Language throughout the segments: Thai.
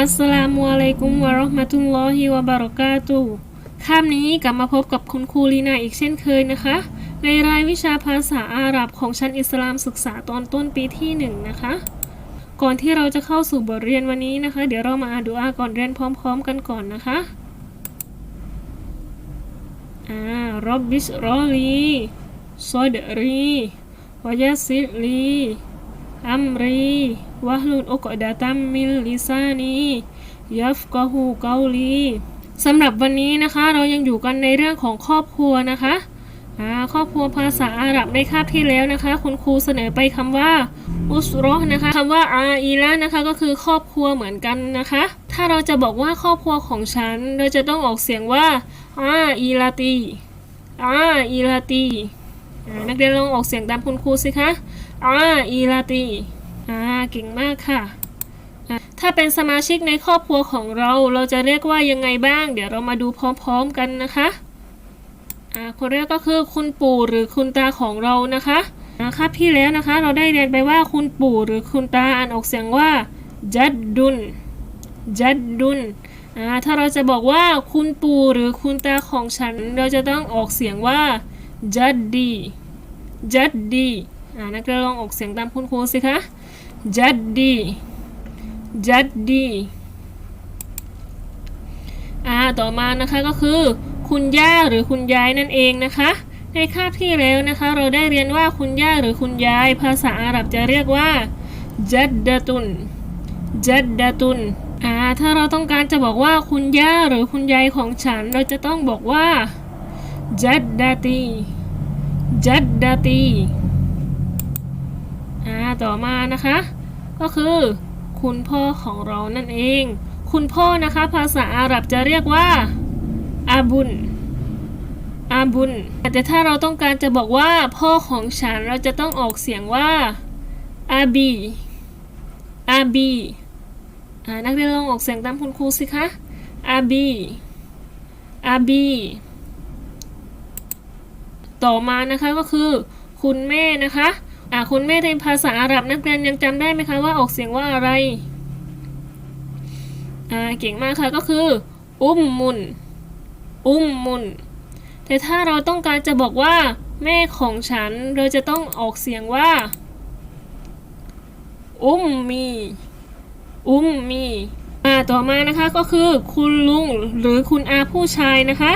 อัสสลามุอะลัยกุมวะเราะห์มะตุลลอฮิวะบะเราะกาตุคาบนี้กลับมาพบกับคุณครูลีนาอีกเช่นเคยนะคะ ในรายวิชาภาษาอาหรับของชั้นอิสลามศึกษาตอนต้นปีที่หนึ่งนะคะ ก่อนที่เราจะเข้าสู่บทเรียนวันนี้นะคะ เดี๋ยวเรามาอ่านดูอาก่อนเรียนพร้อม ๆ กันก่อนนะคะอ่ารอบบิชรอลีซอดรีวายาซิลี อัมรีวะฮลุนอุกดะตัมมิลลิซานียัฟกะฮูเกาลีสำหรับวันนี้นะคะเรายังอยู่กันในเรื่องของครอบครัวนะคะครอบครัวภาษาอาหรับในคาบที่แล้วนะคะ คุณครูเสนอไปคำว่าอุสรอนะคะคำว่าอาอีละนะคะก็คือครอบครัวเหมือนกันนะคะ ถ้าเราจะบอกว่าครอบครัวของฉัน เราจะต้องออกเสียงว่าอาอีลาตีอาอีลาตีนักเรียนลองออกเสียงตามคุณครูสิคะ อ่าอีลาตีอ่าเก่งมากค่ะ ถ้าเป็นสมาชิกในครอบครัวของเราเราจะเรียกว่ายังไงบ้าง เดี๋ยวเรามาดูพร้อมๆกันนะคะอ่าคนแรกก็คือคุณปู่หรือคุณตาของเรานะคะอ่าครับที่แล้วนะคะเราได้เรียนไปว่าคุณปู่หรือคุณตาอ่านออกเสียงว่าจัดดุนจัดดุนอ่าถ้าเราจะบอกว่าคุณปู่หรือคุณตาของฉัน เราจะต้องออกเสียงว่าจัดดีจัดดี นักเรียนลองออกเสียงตามคุณครูสิคะจัดดีจัดดีอ่าต่อมานะคะก็คือ คุณย่าหรือคุณยายนั่นเองนะคะ ในคาบที่แล้วนะคะ เราได้เรียนว่าคุณย่าหรือคุณยาย ภาษาอาหรับจะเรียกว่าจัดดะตุนจัดดะตุนอ่าถ้าเราต้องการจะบอกว่าคุณย่าหรือคุณยายของฉัน เราจะต้องบอกว่าจัดดาตีจัดดาตีาต่อมานะคะ ก็คือ คุณพ่อของเรานั่นเอง คุณพ่อนะคะ ภาษาอาหรับจะเรียกว่าอาบุนอาบุนแต่ถ้าเราต้องการจะบอกว่า พ่อของฉันเราจะต้องออกเสียงว่าอาบีอาบีนักเรียนลองออกเสียงตามคุณครูสิคะอาบีอาบีต่อมานะคะก็คือ คุณแม่นะคะ อ่าคุณแม่ในภาษาอาหรับนักเรียนยังจำได้ไหมคะว่าออกเสียงว่าอะไร อ่าเก่งมากค่ะก็คือ อุ้มมุน อุ้มมุน แต่ถ้าเราต้องการจะบอกว่า แม่ของฉันเราจะต้องออกเสียงว่า อุ้มมี อุ้มมี อ่าต่อมานะคะก็คือ คุณลุงหรือคุณอาผู้ชายนะคะ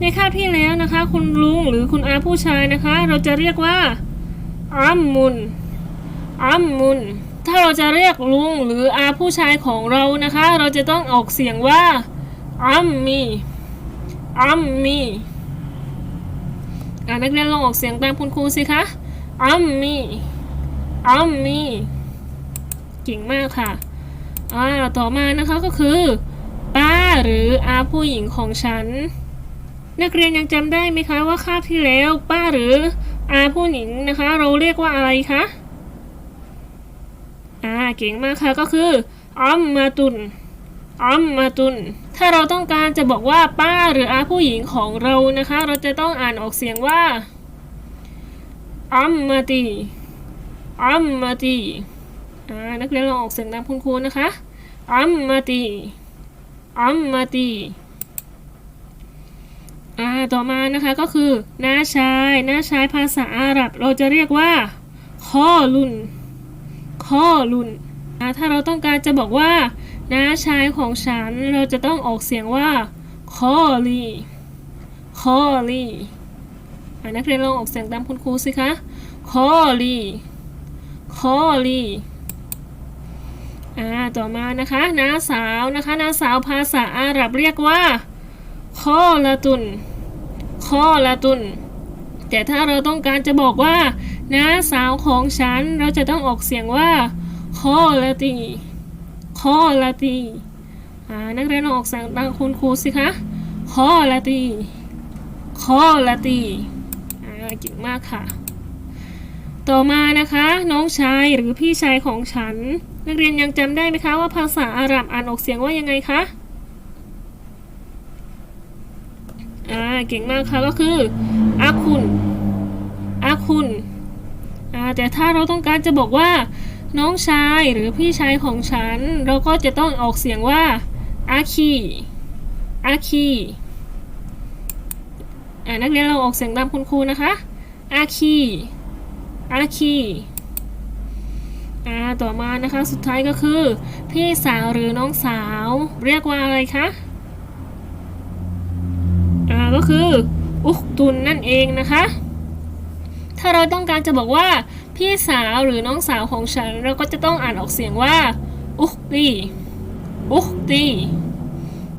ในคาบที่แล้วนะคะ คุณลุงหรือคุณอาผู้ชายนะคะ เราจะเรียกว่า อัมมุนอัมมุน ถ้าเราจะเรียกลุงหรืออาผู้ชายของเรานะคะ เราจะต้องออกเสียงว่าอัมมีอัมมีอ่านักเรียนลองออกเสียงตามคุณครูสิคะอัมมีอัมมีเก่งมากค่ะอ่าต่อมานะคะก็คือ ป้าหรืออาผู้หญิงของฉัน นักเรียนยังจำได้ไหมคะว่าคาบที่แล้ว ป้าหรือ อาผู้หญิงนะคะ เราเรียกว่าอะไรคะอ่าเก่งมากค่ะก็คืออัมมาตุนอัมมาตุน ถ้าเราต้องการจะบอกว่าป้าหรืออาผู้หญิงของเรานะคะ เราจะต้องอ่านออกเสียงว่าอัมมาตีอัมมาตีอ่านักเรียนลองออกเสียงตามคุณครูนะคะอัมมาตีอัมมาตี ต่อมานะคะก็คือน้าชายน้าชายภาษาอาหรับ เราจะเรียกว่าข้อลุนข้อลุนอ่าถ้าเราต้องการจะบอกว่าน้าชายของฉันเราจะต้องออกเสียงว่าข้อลีข้อลีนักเรียนลองออกเสียงตามคุณครูสิคะข้อลีข้อลีอ่าต่อมานะคะน้าสาวนะคะน้าสาวภาษาอาหรับเรียกว่าข้อละตุน ข้อละตุน แต่ถ้าเราต้องการจะบอกว่าน้าสาวของฉันเราจะต้องออกเสียงว่าข้อละตีข้อละตีนักเรียนลองออกเสียงตามคุณครูสิคะข้อละตีข้อละตีเก่งมากค่ะ ต่อมานะคะ น้องชายหรือพี่ชายของฉัน นักเรียนยังจำได้ไหมคะว่าภาษาอาหรับอ่านออกเสียงว่ายังไงคะ อ่า เก่งมากค่ะก็คืออาคุณอาคุณแต่ถ้าเราต้องการจะบอกว่า น้องชายหรือพี่ชายของฉัน เราก็จะต้องออกเสียงว่าอาคีอาคีนักเรียนเราออกเสียงตามคุณครูนะคะอาคีอาคีต่อมานะคะสุดท้ายก็คือ พี่สาวหรือน้องสาว เรียกว่าอะไรคะาก็คืออุกตุนนั่นเองนะคะ ถ้าเราต้องการจะบอกว่า พี่สาวหรือน้องสาวของฉัน เราก็จะต้องอ่านออกเสียงว่าอุกตีอุกตี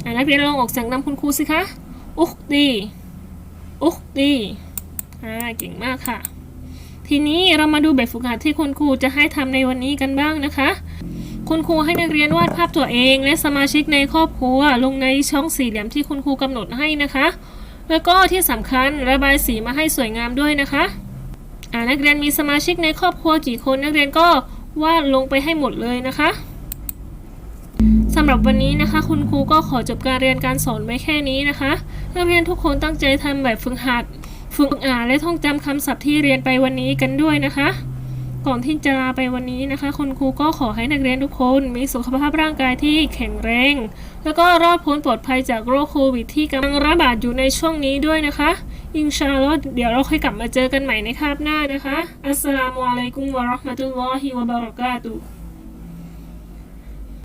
อ่านักเรียนลองออกเสียงตามคุณครูสิคะอุกตีอุกตีอ่าเก่งมากค่ะ ทีนี้เรามาดูแบบฝึกหัดที่คุณครูจะให้ทำในวันนี้กันบ้างนะคะคุณครูให้นักเรียนวาดภาพตัวเอง และสมาชิกในครอบครัวลงในช่องสี่เหลี่ยมที่คุณครูกำหนดให้นะคะ แล้วก็ที่สำคัญระบายสีมาให้สวยงามด้วยนะคะอ่านักเรียนมีสมาชิกในครอบครัวกี่คนนักเรียนก็วาดลงไปให้หมดเลยนะคะสำหรับวันนี้นะคะ คุณครูก็ขอจบการเรียนการสอนไว้แค่นี้นะคะนักเรียนทุกคนตั้งใจทำแบบฝึกหัด ฝึกอ่านและท่องจำคำศัพท์ที่เรียนไปวันนี้กันด้วยนะคะ ก่อนที่จะลาไปวันนี้นะคะ คุณครูก็ขอให้นักเรียนทุกคนมีสุขภาพร่างกายที่แข็งแรง แล้วก็รอดพ้นปลอดภัยจากโรคโควิดที่กำลังระบาดอยู่ในช่วงนี้ด้วยนะคะ อินชาอัลลอฮ์เดี๋ยวเราค่อยกลับมาเจอกันใหม่ในคาบหน้านะคะ อัสสลามุอะลัยกุมวะราะห์มะตุลลอฮิวะบะเราะกาตุ